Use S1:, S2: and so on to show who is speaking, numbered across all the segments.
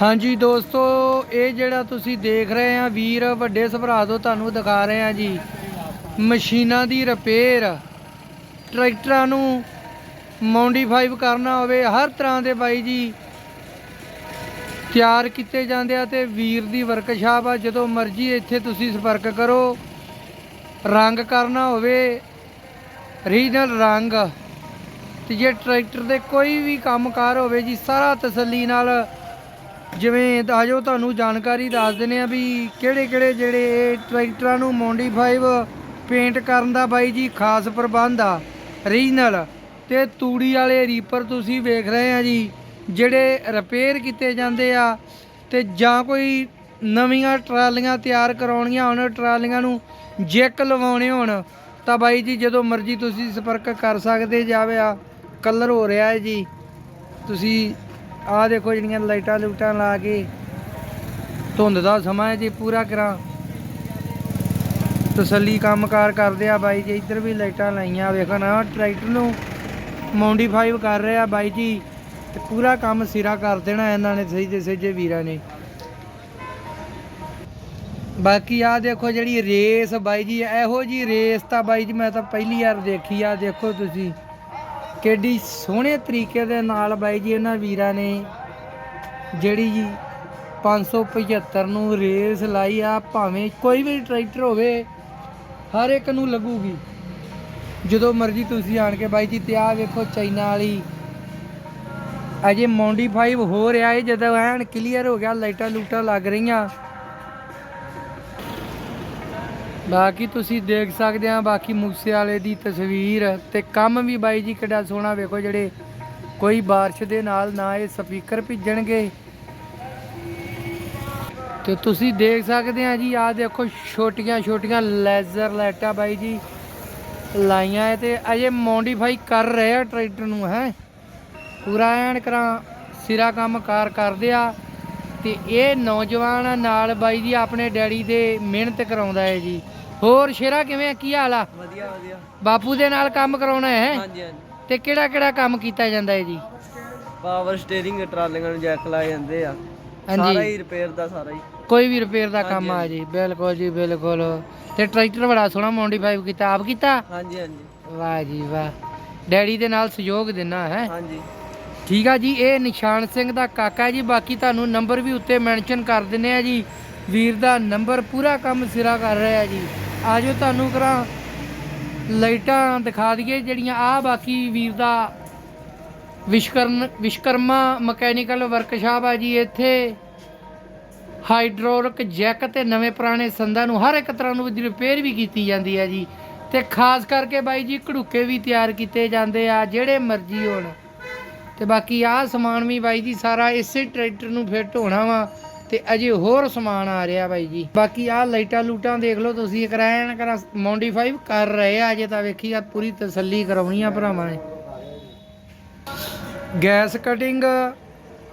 S1: ਹਾਂਜੀ ਦੋਸਤੋ, ਇਹ ਜਿਹੜਾ ਤੁਸੀਂ ਦੇਖ ਰਹੇ ਆ, ਵੀਰ, ਵੱਡੇ ਸਭਰਾ ਤੋਂ ਤੁਹਾਨੂੰ ਦਿਖਾ ਰਹੇ ਆ ਜੀ। ਮਸ਼ੀਨਾਂ ਦੀ ਰਿਪੇਅਰ ਟਰੈਕਟਰਾਂ ਨੂੰ ਮੋਡੀਫਾਈ ਕਰਨਾ ਹੋਵੇ, ਹਰ ਤਰ੍ਹਾਂ ਦੇ ਬਾਈ ਜੀ ਤਿਆਰ ਕੀਤੇ ਜਾਂਦੇ ਆ ਤੇ ਵੀਰ ਦੀ ਵਰਕਸ਼ਾਪ ਆ, ਜਦੋਂ ਮਰਜ਼ੀ ਇੱਥੇ ਤੁਸੀਂ ਸੰਪਰਕ ਕਰੋ। ਰੰਗ ਕਰਨਾ ਹੋਵੇ ਰੀਜਨਲ ਰੰਗ। ਤੇ ਜੇ ਟਰੈਕਟਰ ਦੇ ਕੋਈ ਵੀ ਕੰਮਕਾਰ ਹੋਵੇ ਜੀ, ਸਾਰਾ ਤਸੱਲੀ ਨਾਲ ਜਿਵੇਂ ਆਜੋ ਤੁਹਾਨੂੰ ਜਾਣਕਾਰੀ ਦੱਸ ਦਿੰਦੇ ਆ ਵੀ ਕਿਹੜੇ ਕਿਹੜੇ ਜਿਹੜੇ ਟਰੈਕਟਰਾਂ ਨੂੰ ਮੋਡੀਫਾਈਵ ਪੇਂਟ ਕਰਨ ਦਾ ਬਾਈ ਜੀ ਖਾਸ ਪ੍ਰਬੰਧ ਆ ਰੀਜਨਲ ਤੇ ਤੂੜੀ ਵਾਲੇ ਰੀਪਰ ਤੁਸੀਂ ਵੇਖ ਰਹੇ ਆ ਜੀ, ਜਿਹੜੇ ਰਿਪੇਅਰ ਕੀਤੇ ਜਾਂਦੇ ਆ ਤੇ ਜਾਂ ਕੋਈ ਨਵੀਆਂ ਟਰਾਲੀਆਂ ਤਿਆਰ ਕਰਾਉਣੀਆਂ ਹੋਣ, ਟਰਾਲੀਆਂ ਨੂੰ ਜੈਕ ਲਵਾਉਣੇ ਹੋਣ, ਤਾਂ ਬਾਈ ਜੀ ਜਦੋਂ ਮਰਜ਼ੀ ਤੁਸੀਂ ਸੰਪਰਕ ਕਰ ਸਕਦੇ ਜਾਵੇ ਆ ਕਲਰ ਹੋ ਰਿਹਾ ਹੈ ਜੀ, ਤੁਸੀਂ ਆਹ ਦੇਖੋ ਜਿਹੜੀਆਂ ਲਾਈਟਾਂ ਲੂਟਾਂ ਲਾ ਕੇ ਧੁੰਦ ਦਾ ਸਮਾਂ ਹੈ ਜੀ, ਪੂਰਾ ਕਰਾਂ। ਤਸੱਲੀ ਕੰਮਕਾਰ ਕਰਦੇ ਆ ਬਾਈ ਜੀ, ਇੱਧਰ ਵੀ ਲਾਈਟਾਂ ਲਾਈਆਂ, ਵੇਖੋ ਨਾ, ਟਰੈਕਟਰ ਨੂੰ ਮੋਡੀਫਾਈ ਕਰ ਰਹੇ ਆ ਬਾਈ ਜੀ, ਤੇ ਪੂਰਾ ਕੰਮ ਸਿਰਾ ਕਰ ਦੇਣਾ ਇਹਨਾਂ ਨੇ, ਸਹੀ ਤੇ ਸਹੀ ਵੀਰਾਂ ਨੇ। ਬਾਕੀ ਆ ਦੇਖੋ ਜਿਹੜੀ ਰੇਸ ਬਾਈ ਜੀ, ਇਹੋ ਜੀ ਰੇਸ ਤਾਂ ਬਾਈ ਜੀ ਮੈਂ ਤਾਂ ਪਹਿਲੀ ਵਾਰ ਦੇਖੀ ਆ, ਦੇਖੋ ਤੁਸੀਂ। ਕਿੱਡੀ ਸੋਹਣੇ ਤਰੀਕੇ ਦੇ ਨਾਲ ਬਾਈ ਜੀ ਇਹਨਾਂ ਵੀਰਾਂ ਨੇ ਜਿਹੜੀ ਜੀ 575 ਨੂੰ ਰੇਸ ਲਾਈ ਆ, ਭਾਵੇਂ ਕੋਈ ਵੀ ਟਰੈਕਟਰ ਹੋਵੇ, ਹਰ ਇੱਕ ਨੂੰ ਲੱਗੂਗੀ। ਜਦੋਂ ਮਰਜ਼ੀ ਤੁਸੀਂ ਆਣ ਕੇ ਬਾਈ ਜੀ ਤੇ ਆ ਵੇਖੋ ਚਾਈਨਾ ਵਾਲੀ। ਅਜੇ ਮੋਡੀਫਾਈ ਹੋ ਰਿਹਾ ਹੈ ਜਦੋਂ ਐਨ ਕਲੀਅਰ ਹੋ ਗਿਆ, ਲਾਈਟਾਂ ਲੂਟਾਂ ਲੱਗ ਰਹੀਆਂ। ਬਾਕੀ ਤੁਸੀਂ ਦੇਖ ਸਕਦੇ ਆ, ਬਾਕੀ ਮੂਸੇ ਵਾਲੇ ਦੀ ਤਸਵੀਰ ਤੇ ਕੰਮ ਵੀ ਬਾਈ ਜੀ ਕਿੱਡਾ ਸੋਹਣਾ ਵੇਖੋ ਜਿਹੜੇ ਕੋਈ ਬਾਰਿਸ਼ ਦੇ ਨਾਲ ਨਾ ਇਹ ਸਪੀਕਰ ਭਿੱਜਣਗੇ। ਤੇ ਤੁਸੀਂ ਦੇਖ ਸਕਦੇ ਆ ਜੀ ਆ ਦੇਖੋ ਛੋਟੀਆਂ ਛੋਟੀਆਂ ਲੈਜ਼ਰ ਲਾਈਟਾਂ ਬਾਈ ਜੀ ਲਾਈਆਂ ਹੈ ਤੇ ਅਜੇ ਮੋਡੀਫਾਈ ਕਰ ਰਹੇ ਆ ਟਰੈਕਟਰ ਨੂੰ, ਹੈ। ਪੂਰਾ ਐਨ ਕਰਾਂ ਸਿਰਾ ਕੰਮ ਕਾਰ ਕਰਦੇ ਆ ਤੇ ਇਹ ਨੌਜਵਾਨ ਨਾਲ ਬਾਈ ਜੀ ਆਪਣੇ ਡੈਡੀ ਦੇ ਮਿਹਨਤ ਕਰਾਉਂਦਾ ਹੈ ਜੀ। ਹੋਰ ਸ਼ੇਰਾ ਕਿਵੇਂ ਆ? ਕੀ ਹਾਲ ਆ?
S2: ਵਧੀਆ ਵਧੀਆ।
S1: ਬਾਪੂ ਦੇ ਨਾਲ ਕੰਮ ਕਰਾਉਣਾ ਹੈ?
S2: ਹਾਂਜੀ ਹਾਂਜੀ।
S1: ਤੇ ਕਿਹੜਾ ਕਿਹੜਾ ਕੰਮ ਕੀਤਾ ਜਾਂਦਾ ਹੈ ਜੀ?
S2: ਪਾਵਰ ਸਟੀਅਰਿੰਗ ਟਰਾਲੀਆਂ ਨੂੰ ਜੈਕ ਲਾਏ ਜਾਂਦੇ ਆ।
S1: ਹਾਂਜੀ।
S2: ਸਾਰਾ ਹੀ ਰਿਪੇਅਰ ਦਾ ਸਾਰਾ ਹੀ।
S1: ਕੋਈ ਵੀ ਰਿਪੇਅਰ ਦਾ ਕੰਮ ਆ ਜੀ। ਬਿਲਕੁਲ ਜੀ ਬਿਲਕੁਲ। ਤੇ ਟਰੈਕਟਰ ਬੜਾ ਸੋਹਣਾ ਮੋਡੀਫਾਈ ਕੀਤਾ। ਆਪ ਕੀਤਾ?
S2: ਹਾਂਜੀ ਹਾਂਜੀ।
S1: ਵਾਹ ਜੀ ਵਾਹ। ਡੈਡੀ ਦੇ ਨਾਲ ਸਹਿਯੋਗ ਦੇਣਾ ਹੈ?
S2: ਹਾਂਜੀ।
S1: ਠੀਕ ਆ ਜੀ ਇਹ ਨਿਸ਼ਾਨ ਸਿੰਘ ਦਾ ਕਾਕਾ ਜੀ। ਬਾਕੀ ਤੁਹਾਨੂੰ ਨੰਬਰ ਵੀ ਉੱਤੇ ਮੈਂਸ਼ਨ ਕਰ ਦਿੰਨੇ ਆ ਜੀ। ਵੀਰ ਦਾ ਨੰਬਰ ਪੂਰਾ ਕੰਮ ਸਿਰਾ ਕਰ ਰਿਹਾ ਜੀ। ਆਜੋ ਤੁਹਾਨੂੰ ਕਰਾਂ ਲਾਈਟਾਂ ਦਿਖਾ ਦਈਏ ਜਿਹੜੀਆਂ ਆ ਬਾਕੀ ਵੀਰ ਦਾ ਵਿਸ਼ਕਰਨ ਵਿਸ਼ਕਰਮਾ ਮਕੈਨੀਕਲ ਵਰਕਸ਼ਾਪ ਆ ਜੀ ਇੱਥੇ। ਹਾਈਡ੍ਰੋਲਿਕ ਜੈਕ ਤੇ ਨਵੇਂ ਪੁਰਾਣੇ ਸੰਦਾਂ ਨੂੰ ਹਰ ਇੱਕ ਤਰ੍ਹਾਂ ਨੂੰ ਰਿਪੇਅਰ ਵੀ ਕੀਤੀ ਜਾਂਦੀ ਹੈ ਜੀ। ਤੇ ਖਾਸ ਕਰਕੇ ਬਾਈ ਜੀ ਘੜੂਕੇ ਵੀ ਤਿਆਰ ਕੀਤੇ ਜਾਂਦੇ ਆ, ਜਿਹੜੇ ਮਰਜ਼ੀ ਹੋਣ। ਤੇ ਬਾਕੀ ਆਹ ਸਮਾਨ ਵੀ ਬਾਈ ਜੀ ਸਾਰਾ ਇਸੇ ਟਰੈਕਟਰ ਨੂੰ ਫਿੱਟ ਹੋਣਾ ਵਾ। ਤੇ ਅਜੇ ਹੋਰ ਸਮਾਨ ਆ ਰਿਹਾ ਬਾਈ ਜੀ। ਬਾਕੀ ਆਹ ਲਾਈਟਾਂ ਲੂਟਾਂ ਦੇਖ ਲਓ ਤੁਸੀਂ ਕਰਾਇਆ ਨਾ ਕਰਾ ਮੋਡੀਫਾਈ ਕਰ ਰਹੇ ਆ, ਅਜੇ ਤਾਂ ਵੇਖੀ ਆ ਪੂਰੀ ਤਸੱਲੀ ਕਰਾਉਣੀ ਆ ਭਰਾਵਾਂ ਨੇ। ਗੈਸ ਕਟਿੰਗ,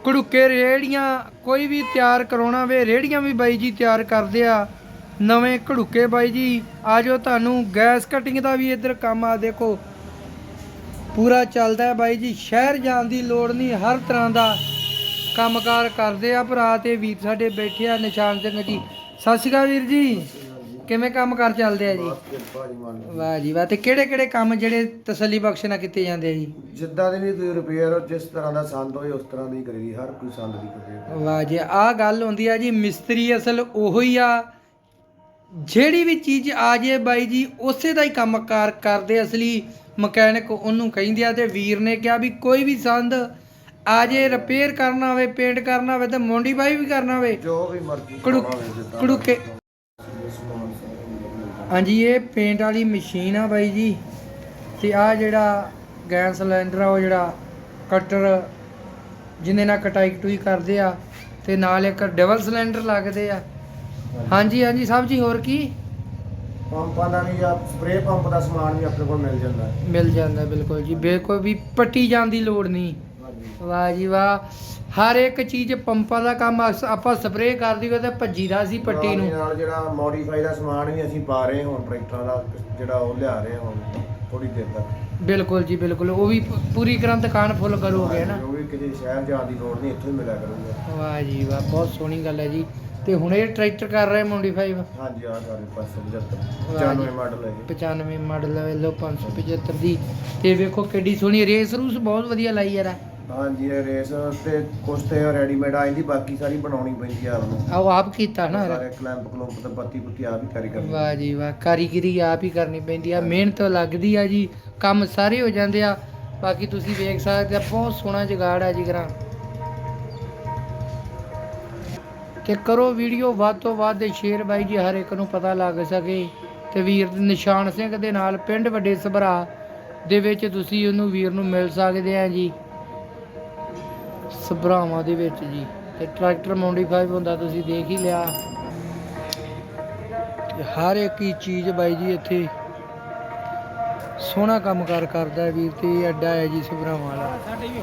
S1: ਘੜੂਕੇ ਰੇੜੀਆਂ ਕੋਈ ਵੀ ਤਿਆਰ ਕਰਾਉਣਾ ਵੇ ਰੇੜੀਆਂ ਵੀ ਬਾਈ ਜੀ ਤਿਆਰ ਕਰਦੇ ਆ। ਨਵੇਂ ਘੜੂਕੇ ਬਾਈ ਜੀ ਆਜੋ ਤੁਹਾਨੂੰ। ਗੈਸ ਕਟਿੰਗ ਦਾ ਵੀ ਇੱਧਰ ਕੰਮ ਆ, ਦੇਖੋ। ਪੂਰਾ ਚੱਲਦਾ ਹੈ ਬਾਈ ਜੀ, ਸ਼ਹਿਰ ਜਾਣ ਦੀ ਲੋੜ ਨਹੀਂ, ਹਰ ਤਰ੍ਹਾਂ ਦਾ ਕੰਮਕਾਰ ਕਰਦੇ ਆ ਭਰਾ ਤੇ ਵੀਰ ਸਾਡੇ ਬੈਠੇ ਆ ਨਿਸ਼ਾਨ ਸਿੰਘ ਜੀ। ਸਤਿ ਸ਼੍ਰੀ ਅਕਾਲ ਵੀਰ ਜੀ। ਕਿਵੇਂ ਕੰਮ ਕਰ ਚੱਲਦੇ ਆ ਜੀ? ਵਾਹ ਜੀ ਵਾਹ ਤੇ ਕਿਹੜੇ ਕਿਹੜੇ ਕੰਮ ਜਿਹੜੇ ਤਸੱਲੀ ਬਖਸ਼ ਨਾਲ ਕੀਤੇ ਜਾਂਦੇ ਆ ਜੀ?
S3: ਜਿੱਦਾਂ ਦੀ ਵੀ ਤੁਸੀਂ ਰਿਪੇਅਰ ਜਿਸ ਤਰ੍ਹਾਂ ਦਾ ਸੰਦ ਹੋਏ ਉਸ ਤਰ੍ਹਾਂ ਦੀ ਕਰੀਦੀ ਹਰ ਕੋਈ ਸੰਦ ਦੀ ਰਿਪੇਅਰ
S1: ਵਾਹ ਜੀ ਆਹ ਗੱਲ ਹੁੰਦੀ ਆ ਜੀ ਮਿਸਤਰੀ ਅਸਲ ਉਹੋ ਹੀ ਆ। ਜਿਹੜੀ ਵੀ ਚੀਜ਼ ਆ ਜੇ ਬਾਈ ਜੀ ਉਸੇ ਦਾ ਹੀ ਕੰਮਕਾਰ ਕਰਦੇ ਅਸਲੀ ਮਕੈਨਿਕ ਉਹਨੂੰ ਕਹਿੰਦੇ ਆ ਤੇ ਵੀਰ ਨੇ ਕਿਹਾ ਵੀ ਕੋਈ ਵੀ ਸੰਦ ਆ ਜੇ ਰਿਪੇਅਰ ਕਰਨਾ ਹੋਵੇ ਪੇਂਟ ਕਰਨਾ ਹੋਵੇ ਤੇ ਮੋਡੀਫਾਈ ਵੀ ਕਰਨਾ ਹੋਵੇ।
S3: ਜੋ ਵੀ ਮਰਜ਼ੀ
S1: ਕੜੂ ਕੜੂਕੇ। ਹਾਂਜੀ ਇਹ ਪੇਂਟ ਵਾਲੀ ਮਸ਼ੀਨ ਆ ਬਾਈ ਜੀ। ਤੇ ਆ ਜਿਹੜਾ ਗੈਸ ਸਿਲੰਡਰ ਆ ਉਹ ਜਿਹੜਾ ਕਟਰ ਜਿਹਦੇ ਨਾਲ ਕਟਾਈ ਕਟੂਈ ਕਰਦੇ ਆ ਤੇ ਨਾਲ ਇੱਕ ਡਬਲ ਸਿਲੰਡਰ ਲੱਗਦੇ ਆ। ਹਾਂਜੀ। ਹਾਂਜੀ ਸਾਹਿਬ ਜੀ ਹੋਰ ਕੀ?
S3: ਪੰਪਾਂ ਦਾ ਵੀ ਆ ਸਪਰੇ ਪੰਪ ਦਾ ਸਮਾਨ ਵੀ ਆਪਣੇ ਕੋਲ ਮਿਲ ਜਾਂਦਾ।
S1: ਮਿਲ ਜਾਂਦਾ ਬਿਲਕੁਲ ਜੀ। ਬਿਲਕੁਲ ਵੀ ਪੱਟੀ ਜਾਣ ਦੀ ਲੋੜ ਨਹੀਂ। ਵਾਹ ਜੀ ਵਾਹ। ਹਰ ਇੱਕ ਚੀਜ਼ ਪੰਪਾਂ ਦਾ ਕੰਮ ਅਸ- ਆਪਾਂ ਸਪਰੇਅ ਕਰ ਦਈਏ ਤੇ ਭੱਜੀ ਦਾ ਸੀ ਪੱਟੀ ਨੂੰ।
S3: ਨਾਲ ਜਿਹੜਾ ਮੋਡੀਫਾਈ ਦਾ ਸਮਾਨ ਵੀ ਅਸੀਂ ਪਾ ਰਹੇ ਹਾਂ ਹੁਣ ਟਰੈਕਟਰਾਂ ਦਾ ਜਿਹੜਾ ਉਹ ਲਿਆ ਰਹੇ ਹਾਂ ਹੁਣ ਥੋੜੀ ਦੇਰ ਤੱਕ।
S1: ਬਿਲਕੁਲ ਜੀ ਬਿਲਕੁਲ। ਉਹ ਵੀ ਪ- ਪੂਰੀ ਤਰ੍ਹਾਂ ਦੁਕਾਨ ਫੁੱਲ ਕਰੋਗੇ ਨਾ?
S3: ਜੋ ਵੀ ਕਿਸੇ ਸ਼ਹਿਰ ਜਾਣ ਦੀ ਲੋੜ ਨਹੀਂ ਇੱਥੋਂ ਹੀ ਮਿਲਿਆ ਕਰੂਗਾ।
S1: ਵਾਹ ਜੀ ਵਾਹ ਬਹੁਤ ਸੋਹਣੀ ਗੱਲ ਹੈ ਜੀ। ਤੇ ਹੁਣ ਇਹ ਟਰੈਕਟਰ ਕਰ ਰਹੇ ਮੋਡੀਫਾਈ
S3: ਹਾਂਜੀ ਆ ਸਾਰੇ 575
S1: ਵਾਹ ਜੀ।
S3: 95 ਮਾਡਲ ਹੈ ਇਹ।
S1: 95 ਮਾਡਲ ਹੈ ਲੋ 575 ਦੀ। ਤੇ ਵੇਖੋ ਕਿੱਡੀ ਸੋਹਣੀ ਰੇਸ ਰੂਸ ਬਹੁਤ ਵਧੀਆ ਲਾਈ ਯਾਰ।
S3: ਹਾਂਜੀ ਇਹ ਰੇਸ ਤੇ ਕੁਛ ਤੇ ਰੈਡੀਮੇਡ ਆ ਜਾਂਦੀ ਬਾਕੀ ਸਾਰੀ ਬਣਾਉਣੀ ਪੈਂਦੀ ਆ ਉਹਨੂੰ
S1: ਆਓ ਆਪ ਕੀਤਾ ਨਾ
S3: ਸਾਰੇ ਕਲੈਂਪ ਕਲੂੰਪ ਤੇ ਬੱਤੀ ਬੁੱਤੀ ਆ ਵੀ ਕਰੀ ਕਰਨੀ।
S1: ਵਾਹ ਜੀ ਵਾਹ ਕਾਰੀਗਰੀ ਆਪ ਹੀ ਕਰਨੀ ਪੈਂਦੀ ਆ ਮਿਹਨਤ ਲੱਗਦੀ ਆ ਜੀ ਕੰਮ ਸਾਰੇ ਹੋ ਜਾਂਦੇ ਆ। ਬਾਕੀ ਤੁਸੀਂ ਵੇਖ ਸਕਦੇ ਆ ਬਹੁਤ ਸੋਹਣਾ ਜਗਾੜ ਆ ਜੀ ਗਰਾਂ ਤੇ ਕਰੋ ਵੀਡੀਓ ਵੱਧ ਤੋਂ ਵੱਧ ਸ਼ੇਅਰ ਬਾਈ ਜੀ ਹਰ ਇੱਕ ਨੂੰ ਪਤਾ ਲੱਗ ਸਕੇ। ਤੇ ਵੀਰ ਨਿਸ਼ਾਨ ਸਿੰਘ ਦੇ ਨਾਲ ਪਿੰਡ ਵੱਡੇ ਸਭਰਾ ਦੇ ਵਿੱਚ ਤੁਸੀਂ ਉਹਨੂੰ ਵੀਰ ਨੂੰ ਮਿਲ ਸਕਦੇ ਆ ਜੀ। ਸਭਰਾਵਾਂ ਦੇ ਵਿੱਚ ਜੀ। ਤੇ ਟਰੈਕਟਰ ਮੋਡੀਫਾਈ ਹੁੰਦਾ, ਤੁਸੀਂ ਦੇਖ ਹੀ ਲਿਆ। ਹਰ ਇੱਕ ਹੀ ਚੀਜ਼ ਬਾਈ ਜੀ ਇੱਥੇ ਸੋਹਣਾ ਕੰਮ ਕਾਰ ਕਰਦਾ ਵੀਰ ਤੇ ਐਡਾ ਹੈ ਜੀ ਸਭਰਾਵਾਂ ਵਾਲਾ। ਸਾਡੇ ਵੀ